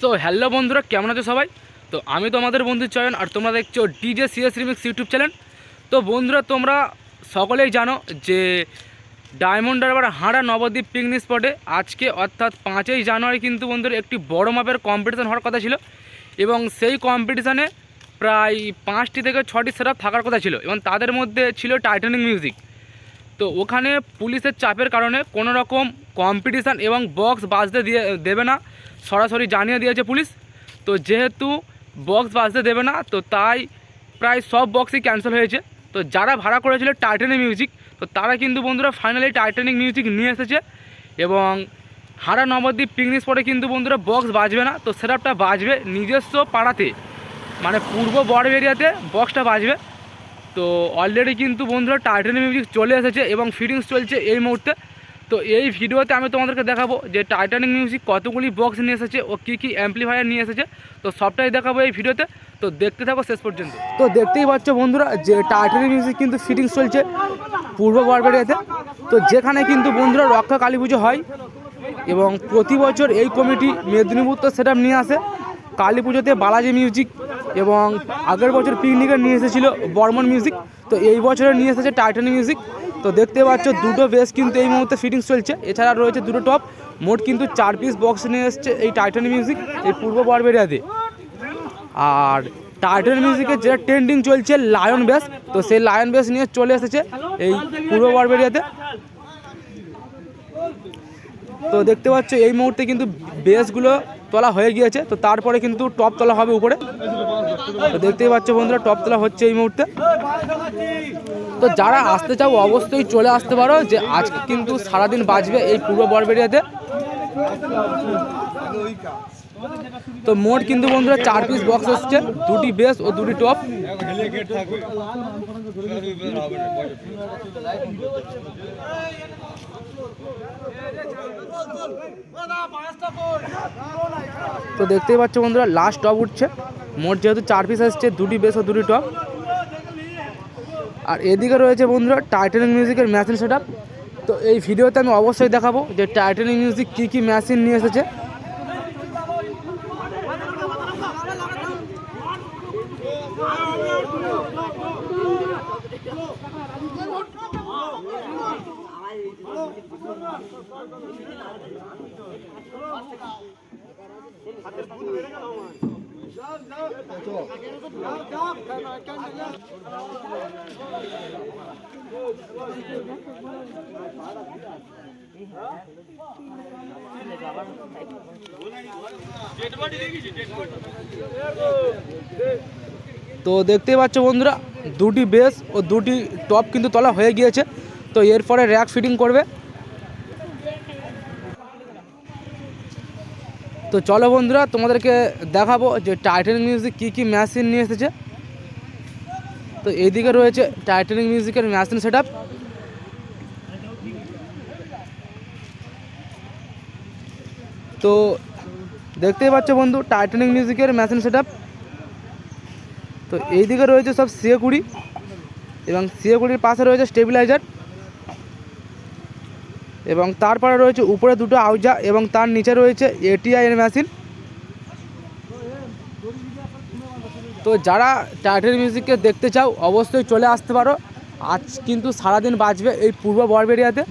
So hello বন্ধুরা, কেমন আছো সবাই? তো আমি তোমাদের বন্ধু চয়ন আর তোমরা দেখছ DJ CS remix YouTube channel তো বন্ধুরা, তোমরা সকলেই জানো যে ডায়মন্ড হারবার হাঁড়া নবদ্বীপ পিকনিক স্পটে আজকে অর্থাৎ পাঁচই জানুয়ারি কিন্তু বন্ধুরা একটি বড় মাপের কম্পিটিশান হওয়ার কথা ছিল এবং সেই কম্পিটিশানে প্রায় পাঁচটি থেকে ছটি সেট থাকার কথা ছিল এবং তাদের মধ্যে ছিল টাইটানিক মিউজিক তো ওখানে পুলিশের চাপের কারণে কোনো রকম কম্পিটিশান এবং বক্স বাজতে দিয়ে, দেবে না। সরাসরি জানিয়ে দিয়েছে পুলিশ। তো যেহেতু বক্স বাজতে দেবে না, তো তাই প্রায় সব বক্সই ক্যান্সেল হয়েছে। তো যারা ভাড়া করেছিল টাইটানিক মিউজিক তো তারা কিন্তু বন্ধুরা ফাইনালি টাইটানিক মিউজিক নিয়ে এসেছে এবং হারা নবদ্বীপ পিকনিক স্পটে কিন্তু বন্ধুরা বক্স বাজবে না। তো সেটআপটা বাজবে নিজস্ব পাড়াতে। মানে পূর্ব বড় এরিয়াতে বক্সটা বাজবে। তো অলরেডি কিন্তু বন্ধুরা টাইটানিক মিউজিক চলে এসেছে এবং ফিটিংস চলছে এই মুহূর্তে। তো এই ভিডিওতে আমি তোমাদেরকে দেখাবো যে টাইটানিক মিউজিক কতগুলি বক্স নিয়ে এসেছে ও কী কী অ্যাম্পলিফায়ার নিয়ে এসেছে। তো সবটাই দেখাবো এই ভিডিওতে। তো দেখতে থাকো শেষ পর্যন্ত। তো দেখতেই পাচ্ছ বন্ধুরা যে টাইটানিক মিউজিক কিন্তু ফিটিংস চলছে পূর্ব বরবেরিয়াতে তো যেখানে কিন্তু বন্ধুরা রক্ষা কালী পুজো হয় এবং প্রতি বছর এই কমিটি মেদিনীপুর তো সেটা নিয়ে আসে। কালী পুজোতে বালাজি মিউজিক এবং আগের বছর পিকনিকে নিয়ে এসেছিল বর্মন মিউজিক তো এই বছরে নিয়ে এসেছে টাইটানিক মিউজিক তো দেখতে পাচ্ছ, দুটো বেস কিন্তু এই মুহূর্তে ফিটিংস চলছে। এছাড়া রয়েছে দুটো টপ মোট কিন্তু চার পিস বক্স নিয়ে এসছে এই টাইটানিক মিউজিক এই পূর্ব বরবেরিয়াতে আর টাইটান মিউজিকের যেটা ট্রেন্ডিং চলছে লায়ন বেস তো সেই লায়ন বেস নিয়ে চলে এসেছে এই পূর্ব বরবেরিয়াতে তো দেখতে পাচ্ছ, এই মুহূর্তে কিন্তু বেসগুলো তোলা হয়ে গিয়েছে, তো তারপরে কিন্তু টপ তোলা হবে উপরে। তো দেখতেই পাচ্ছ বন্ধুরা টপ তোলা হচ্ছে এই মুহূর্তে। তো যারা আসতে চাও অবশ্যই চলে আসতে পারো যে আজকে কিন্তু সারাদিন বাজবে এই পূর্ব বরবেরিয়াতে। তো মোট কিন্তু বন্ধুরা চার পিস বক্স হচ্ছে দুটি বেস ও দুটি টপ তো দেখতেই পাচ্ছ বন্ধুরা লাস্ট টপ উঠছে। মোট যেহেতু চার পিস আসছে দুটি বেস ও দুটি টপ আর এদিকে রয়েছে বন্ধুরা টাইটানিক মিউজিকের মেশিন সেট তো এই ভিডিওতে আমি অবশ্যই দেখাবো যে টাইটানিক মিউজিক কী কী মেশিন নিয়ে এসেছে। তো দেখতেই পাচ্ছ বন্ধুরা, দুটি বেস ও দুটি টপ কিন্তু তোলা হয়ে গিয়েছে। তো এরপরে র্যাক ফিটিং করবে। তো চলো বন্ধুরা, তোমাদেরকে দেখাবো যে টাইটানিক মিউজিক কী কী মেশিন নিয়ে এসেছে। তো এইদিকে রয়েছে টাইটানিক মিউজিকের মেশিন সেট তো দেখতেই পাচ্ছ বন্ধু টাইটানিক মিউজিকের মেশিন সেট তো এইদিকে রয়েছে সব সিএ কুড়ি এবং সিএ কুড়ির পাশে রয়েছে স্টেবিলাইজার এবং তারপরে রয়েছে উপরে দুটো আউজা এবং তার নিচে রয়েছে এটিআইএর মেশিন। তো যারা টাইটেল মিউজিককে দেখতে চাও, অবশ্যই চলে আসতে পারো। আজ কিন্তু সারাদিন বাজবে এই পূর্ব বরবেরিয়াতে।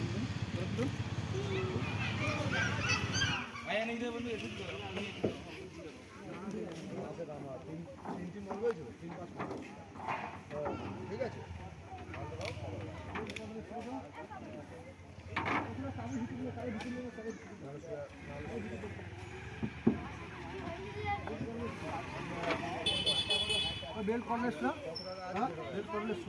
বেল করলেস না? হ্যাঁ? বেল করলেস